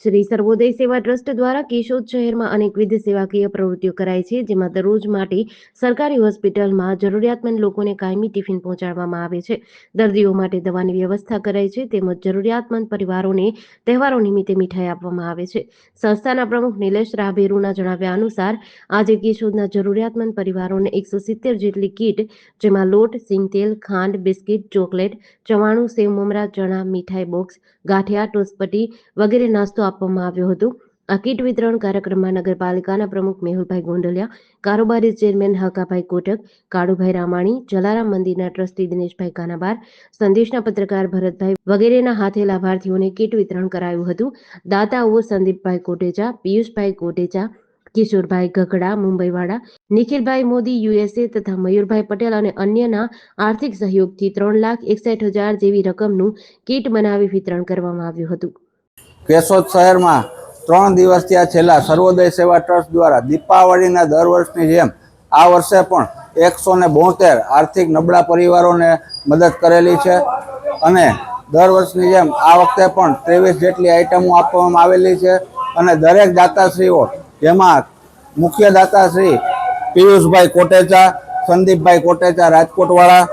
શ્રી સર્વોદય સેવા ટ્રસ્ટ દ્વારા કેશોદ શહેરમાં અનેકવિધ સેવાકીય પ્રવૃત્તિઓ કરાય છે, જેમાં દરરોજ માટે સરકારી હોસ્પિટલમાં જરૂરિયાતમંદ લોકોને કાયમી ટિફિન પહોંચાડવામાં આવે છે. દર્દીઓ માટે દવાની વ્યવસ્થા કરાય છે, તેમજ જરૂરિયાતમંદ પરિવારોને તહેવારો નિમિત્તે મીઠાઈ આપવામાં આવે છે. સંસ્થાના પ્રમુખ નિલેશ રાભેરુના જણાવ્યા અનુસાર, આજે કેશોદના જરૂરિયાતમંદ પરિવારોને એકસો સિત્તેર જેટલી કીટ, જેમાં લોટ સિંગતેલ ખાંડ, બિસ્કિટ, ચોકલેટ, ચવાણું, સેવ, મમરા, ચણા, મીઠાઈ બોક્સ, ગાંઠિયા ટોસપટી વગેરે નાસ્તો આપવામાં આવ્યું હતું. આ કીટ વિતરણ કાર્યક્રમમાં નગરપાલિકાના પ્રમુખ મેહુલભાઈ ગોંડલિયા, કારોબારી ચેરમેન હકાભાઈ કોટક, કાળુભાઈ રામાણી, જલારામ મંદિરના ટ્રસ્ટી દિનેશભાઈ કાનાબાર, સંદેશના પત્રકાર ભરતભાઈ વગેરેના હાથે લાભાર્થીઓને કીટ વિતરણ કરાયું હતું. દાતાઓ સંદીપભાઈ કોટેચા, પિયુષભાઈ કોટેચા, કિશોરભાઈ ગઘડા મુંબઈવાળા, નિખિલભાઈ મોદી યુએસએ તથા મયુરભાઈ પટેલ અને અન્યના આર્થિક સહયોગથી ત્રણ લાખ એકસઠ હજાર જેવી રકમનું કીટ બનાવી વિતરણ કરવામાં આવ્યું હતું. કેશોદ શહેરમાં ત્રણ દિવસથી આ છેલ્લા સર્વોદય સેવા ટ્રસ્ટ દ્વારા દીપાવળીના દર વર્ષની જેમ આ વર્ષે પણ એકસો ને બોતેર આર્થિક નબળા પરિવારોને મદદ કરેલી છે અને દર વર્ષની જેમ આ વખતે પણ ત્રેવીસ જેટલી આઇટમો આપવામાં આવેલી છે અને દરેક દાતાશ્રીઓ, જેમાં મુખ્ય દાતાશ્રી પિયુષભાઈ કોટેચા, સંદીપભાઈ કોટેચા રાજકોટવાળા,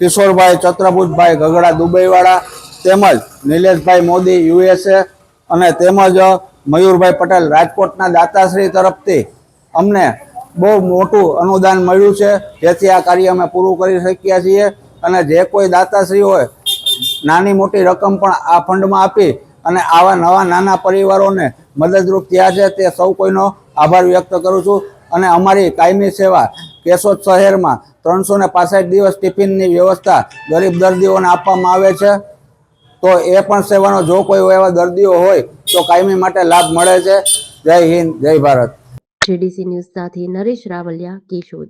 કિશોરભાઈ ચત્રભુજભાઈ ગગડા દુબઈવાળા, તેમજ નિલેશભાઈ મોદી યુએસએ અને તેમજ મયુરભાઈ પટેલ રાજકોટના દાતાશ્રી તરફથી અમને બહુ મોટું અનુદાન મળ્યું છે. જેથી આ કાર્ય અમે પૂરું કરી શક્યા છીએ. અને જે કોઈ દાતાશ્રી હોય, નાની મોટી રકમ પણ આ ફંડમાં આપી અને આવા નવા નાના પરિવારોને મદદરૂપ થયા છે, તે સૌ કોઈનો આભાર વ્યક્ત કરું છું. અને અમારી કાયમી સેવા કેશોદ શહેરમાં ત્રણસો ને દિવસ ટિફિનની વ્યવસ્થા ગરીબ દર્દીઓને આપવામાં આવે છે. તો એ પણ સેવાનો જો કોઈ એવા દર્દીઓ હોય, તો કાયમી માટે લાભ મળે છે. જય હિન્દ, જય ભારત. જીડીસી ન્યૂઝ સાથે નરેશ રાવલિયા કેશોદ.